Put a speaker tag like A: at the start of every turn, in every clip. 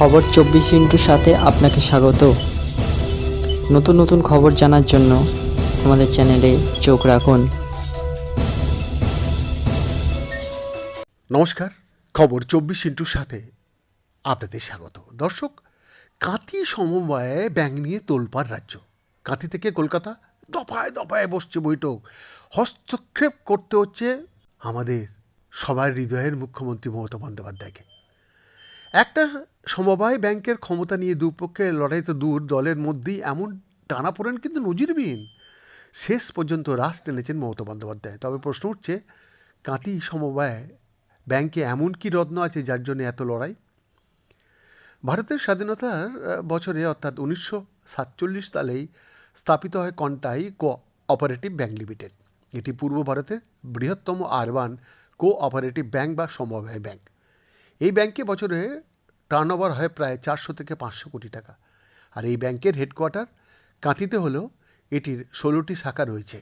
A: খবর চব্বিশ ইন্টুর সাথে আপনাকে স্বাগত। নতুন নতুন খবর জানার জন্য আমাদের চ্যানেলে চোখ রাখুন।
B: নমস্কার, খবর চব্বিশ ইন্টুর সাথে আপনাদের স্বাগত। দর্শক, কাঁথি সমবায়ে ব্যাংক নিয়ে তোলপাড় রাজ্য। কাঁথি থেকে কলকাতা দফায় দফায় বসছে বৈঠক। হস্তক্ষেপ করতে হচ্ছে আমাদের সবার হৃদয়ের মুখ্যমন্ত্রী মমতা বন্দ্যোপাধ্যায়কে। একটা সমবায় ব্যাংকের ক্ষমতা নিয়ে দুপক্ষের লড়াই তো দূর, দলের মধ্যেই এমন টানাপোড়েন কিন্তু নজিরবিহীন। শেষ পর্যন্ত রাশ টেনেছেন মমতা বন্দ্যোপাধ্যায়। তবে প্রশ্ন উঠছে কাঁতি সমবায় ব্যাংকে এমন কি রত্ন আছে যার জন্য এত লড়াই? ভারতের স্বাধীনতার বছরে অর্থাৎ উনিশশো সাতচল্লিশ সালেই স্থাপিত হয় Contai cooperative bank limited. এটি পূর্ব ভারতের বৃহত্তম আরবান কো অপারেটিভ ব্যাংক বা সমবায় ব্যাংক। এই ব্যাংকে বছরে টার্নওভার হয় প্রায় চারশো থেকে পাঁচশো কোটি টাকা। আর এই ব্যাংকের হেডকোয়ার্টার কাঁথিতে হলেও এটির ষোলোটি শাখা রয়েছে।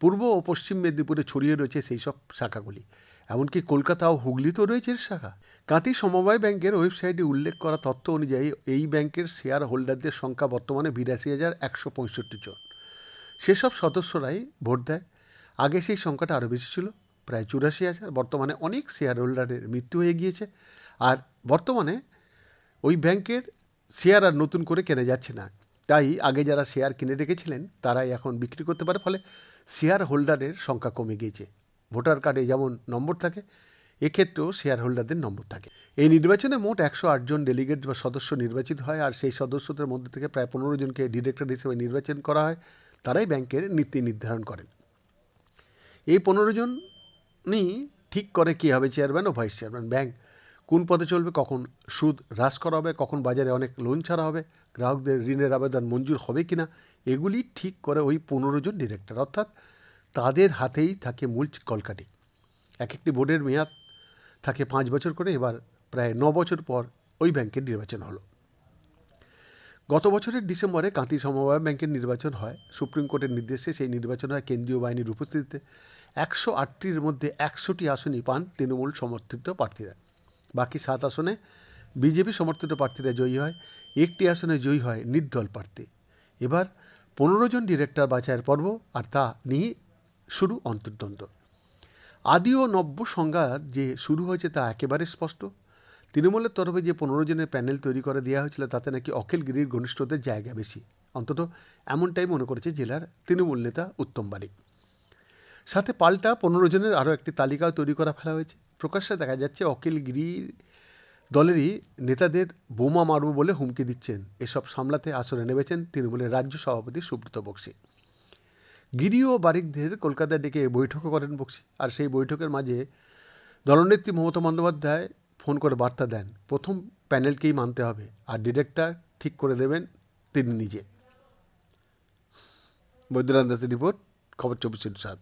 B: পূর্ব ও পশ্চিম মেদিনীপুরে ছড়িয়ে রয়েছে সেই সব শাখাগুলি। এমনকি কলকাতা ও হুগলিতেও রয়েছে এর শাখা। কাঁথি সমবায় ব্যাংকের ওয়েবসাইটে উল্লেখ করা তথ্য অনুযায়ী এই ব্যাংকের শেয়ার হোল্ডারদের সংখ্যা বর্তমানে বিরাশি হাজার একশো পঁয়ষট্টি জন। সেসব সদস্যরাই ভোট দেয়। আগে সেই সংখ্যাটা আরও বেশি ছিল। প্রায় চুরাশি হাজার। বর্তমানে অনেক শেয়ার হোল্ডারের মৃত্যু হয়ে গিয়েছে। আর বর্তমানে ওই ব্যাংকের শেয়ার আর নতুন করে কেনা যাচ্ছে না। তাই আগে যারা শেয়ার কিনে রেখেছিলেন, তারাই এখন বিক্রি করতে পারে। ফলে শেয়ার হোল্ডারের সংখ্যা কমে গিয়েছে। ভোটার কার্ডে যেমন নম্বর থাকে, এক্ষেত্রেও শেয়ার হোল্ডারদের নম্বর থাকে। এই নির্বাচনে মোট একশো আটজন ডেলিগেট বা সদস্য নির্বাচিত হয়, আর সেই সদস্যদের মধ্যে থেকে প্রায় পনেরো জনকে ডিরেক্টর হিসেবে নির্বাচন করা হয়। তারাই ব্যাংকের নীতি নির্ধারণ করেন। এই পনেরো জনই ঠিক করে কী হবে চেয়ারম্যান ও ভাইস চেয়ারম্যান ব্যাংক কোন পদে চলবে, কখন সুদ হ্রাস করা হবে, কখন বাজারে অনেক লোন ছাড়া হবে, গ্রাহকদের ঋণের আবেদন মঞ্জুর হবে কিনা, এগুলি ঠিক করে ওই পনেরো জন ডিরেক্টর অর্থাৎ তাদের হাতেই থাকে মূল কলকাঠি। এক একটি বোর্ডের মেয়াদ থাকে পাঁচ বছর করে, এবার প্রায় ন বছর পর ওই ব্যাংকের নির্বাচন হলো। গত বছরের ডিসেম্বরে কাঁথি সমবায় ব্যাংকের নির্বাচন হয়, সুপ্রিম কোর্টের নির্দেশে সেই নির্বাচন হয় কেন্দ্রীয় বাহিনীর উপস্থিতিতে। একশো আটটির মধ্যে একশোটি আসনই পান তৃণমূল সমর্থিত প্রার্থীরা। বাকি সাত আসনে বিজেপি সমর্থিত প্রার্থীরা জয়ী হয়, একটি আসনে জয়ী হয় নির্দল প্রার্থী। এবার পনেরো জন ডিরেক্টর বাছাইয়ের পর্ব, আর তা নিয়ে শুরু অন্তর্দ্বন্দ্ব। আদি ও নব্য সংঘাত যে শুরু হয়েছে তা একেবারে স্পষ্ট। তৃণমূলের তরফে যে পনেরো জনের প্যানেল তৈরি করে দেওয়া হয়েছিল, তাতে নাকি অখিল গিরির ঘনিষ্ঠদের জায়গা বেশি। অন্তত এমনটাই মনে করেছে জেলার তৃণমূল নেতা উত্তম বাড়ি সাথে পাল্টা পনেরো জনের আরও একটি তালিকাও তৈরি করা ফেলা হয়েছে। প্রকাশ্যে দেখা যাচ্ছে অখিল গিরি দলেরই নেতাদের বোমা মারব বলে হুমকি দিচ্ছেন। এসব সামলাতে আসরে নেমেছেন তৃণমূলের রাজ্য সভাপতি সুব্রত বক্সী। গিরি ও বারিকদের কলকাতায় ডেকে বৈঠকও করেন বক্সী। আর সেই বৈঠকের মাঝে দলনেত্রী মমতা বন্দ্যোপাধ্যায় ফোন করে বার্তা দেন। প্রথম প্যানেলকেই মানতে হবে আর ডিরেক্টর ঠিক করে দেবেন তিনি নিজে। বৈদ্যনাথ দাসের রিপোর্ট, খবর চব্বিশ সাত।